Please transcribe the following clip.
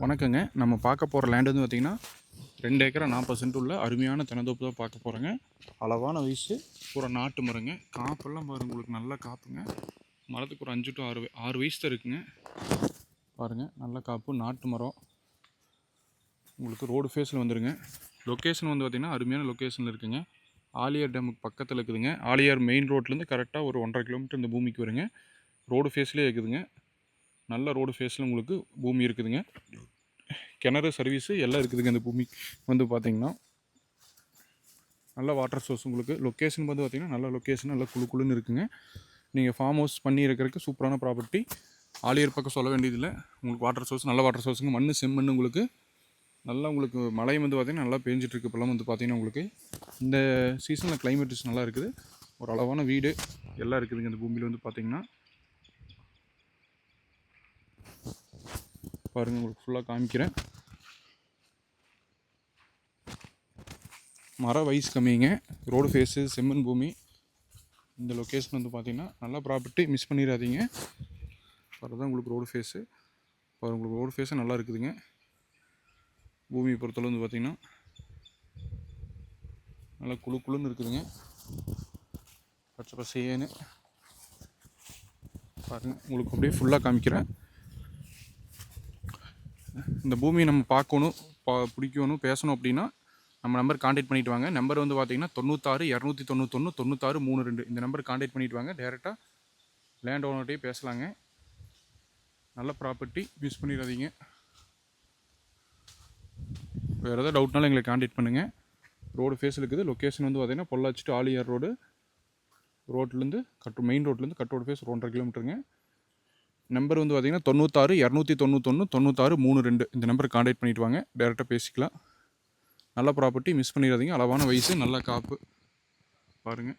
வணக்கங்க. நம்ம பார்க்க போகிற லேண்ட் வந்து பார்த்திங்கன்னா ரெண்டு ஏக்கரா நாற்பது சென்ட் உள்ள அருமையான தென்னந்தோப்பு தான் பார்க்க போகிறோங்க அளவான வயசு பூரா நாட்டு மரங்க. காப்பெல்லாம் பாருங்க உங்களுக்கு நல்லா காப்புங்க. மரத்துக்கு ஒரு அஞ்சு டு ஆறு ஆறு வயசு தான் இருக்குங்க. பாருங்கள் நல்ல காப்பு நாட்டு மரம். உங்களுக்கு ரோடு ஃபேஸில் வந்துருங்க. லொக்கேஷன் வந்து பார்த்திங்கன்னா அருமையான லொக்கேஷனில் இருக்குங்க. ஆலியார் டேமுக்கு பக்கத்தில் இருக்குதுங்க. ஆலியார் மெயின் ரோட்லேருந்து கரெக்டாக ஒரு ஒன்றரை கிலோமீட்டர் இந்த பூமிக்கு வருங்க. ரோடு ஃபேஸ்லேயே இருக்குதுங்க. நல்ல ரோடு ஃபேஸில் உங்களுக்கு பூமி இருக்குதுங்க. கிணறு சர்வீஸு எல்லாம் இருக்குதுங்க இந்த பூமி. வந்து பார்த்திங்கன்னா நல்ல வாட்டர் சோர்ஸ் உங்களுக்கு. லொக்கேஷன் வந்து பார்த்தீங்கன்னா நல்ல லொக்கேஷன் நல்ல குழு குழுன்னு இருக்குங்க. நீங்கள் ஃபார்ம் ஹவுஸ் பண்ணி இருக்கிறதுக்கு சூப்பரான ப்ராப்பர்ட்டி ஆலியர் பக்கம் சொல்ல வேண்டியதில்லை. உங்களுக்கு வாட்டர் சோர்ஸ் நல்ல வாட்டர் சோர்ஸுங்க மண் செம்மண் உங்களுக்கு. நல்லா உங்களுக்கு மழை வந்து பார்த்திங்கன்னா நல்லா பேஞ்சிட்ருக்கு இப்போல்லாம் வந்து பார்த்திங்கன்னா உங்களுக்கு இந்த சீசனில் கிளைமேட் நல்லா இருக்குது. ஒரு அளவான வீடு எல்லாம் இருக்குதுங்க இந்த பூமியில் வந்து பார்த்திங்கன்னா பாருங்கள் உங்களுக்கு ஃபுல்லாக காமிக்கிறேன். மர வயசு கம்மிங்க. ரோடு ஃபேஸு செம்மண் பூமி. இந்த லொக்கேஷன் வந்து பார்த்தீங்கன்னா நல்லா ப்ராப்பர்ட்டி மிஸ் பண்ணிடாதீங்க. தான் உங்களுக்கு ரோடு ஃபேஸு பாரு உங்களுக்கு ரோடு ஃபேஸும் நல்லா இருக்குதுங்க. பூமியை பொறுத்தளவு வந்து பார்த்தீங்கன்னா நல்லா குழு குழுன்னு இருக்குதுங்க. பச்சை பசேன்னு பாருங்கள் உங்களுக்கு அப்படியே ஃபுல்லாக காமிக்கிறேன். இந்த பூமியை நம்ம பார்க்கணும் பா பிடிக்கணும் பேசணும் அப்படின்னா நம்ம நம்பர் காண்டாக்ட் பண்ணிட்டு வாங்க. நம்பர் வந்து பார்த்தீங்கன்னா தொண்ணூத்தாறு இரநூத்தி தொண்ணூத்தொன்று தொண்ணூத்தாறு மூணு ரெண்டு. இந்த நம்பர் காண்டாக்ட் பண்ணிட்டு வாங்க. டேரெக்டாக லேண்ட் ஓனர்கிட்டயே பேசலாங்க. நல்ல ப்ராப்பர்ட்டி மிஸ் பண்ணிடாதீங்க. வேறு ஏதாவது டவுட்னாலும் எங்களை காண்டாக்ட் பண்ணுங்கள் ரோடு ஃபேஸ் இருக்குது. லொக்கேஷன் வந்து பார்த்திங்கன்னா பொள்ளாச்சிட்டு ஆலியார் ரோடு ரோட்லேருந்து கட்டு மெயின் ரோட்லேருந்து கட்டோடு ஃபேஸ் ஒன்றரை கிலோமீட்டருங்க நம்பர் வந்து பார்த்திங்கன்னா தொண்ணூத்தாறு இரநூத்தி தொண்ணூத்தொன்று தொண்ணூத்தாறு மூணு ரெண்டு. இந்த நம்பருக்கு காண்டாக்ட் பண்ணிட்டு வாங்க. டேரெக்டாக பேசிக்கலாம். நல்ல ப்ராப்பர்ட்டி மிஸ் பண்ணிடாதீங்க. அளவான வயசு நல்ல காப்பு. பாருங்கள்